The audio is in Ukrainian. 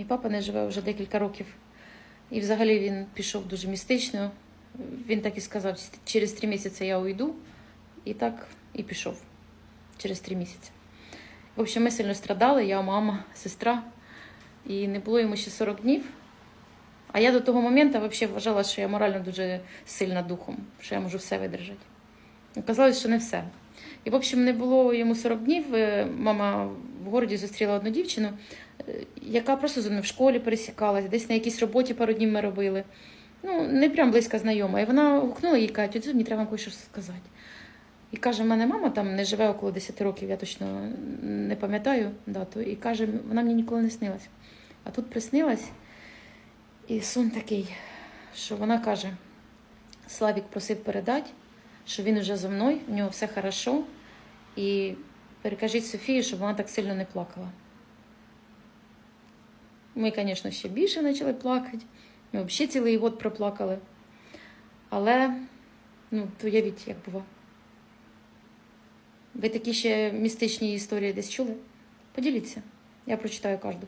Мій папа не живе вже декілька років. І взагалі він пішов дуже містично. Він так і сказав: через три місяці я уйду. І так і пішов через три місяці. В общем, ми сильно страдали, я, мама, сестра. І не було йому ще 40 днів. А я до того моменту взагалі вважала, що я морально дуже сильна духом, що я можу все видержати. Оказалось, що не все. І, в общем, не було йому 40 днів. Е, Мама в городі зустріла одну дівчину, е, яка просто зі мною в школі пересікалась, десь на якійсь роботі пару днів ми робили. Ну, не прям близька знайома. І вона гукнула їй каже, тетя, мені треба вам кое-що сказати. І каже, в мене мама там не живе около 10 років, я точно не пам'ятаю дату. І каже, вона мені ніколи не снилась. А тут приснилась, і сон такий, що вона каже: Славік просив передати, що він вже зо мною, у нього все хорошо. І перекажіть Софії, щоб вона так сильно не плакала. Ми, звісно, ще більше почали плакати. Ми взагалі цілий год проплакали. Але, ну, то уявіть, як було. Ви такі ще містичні історії десь чули? Поділіться. Я прочитаю кожну.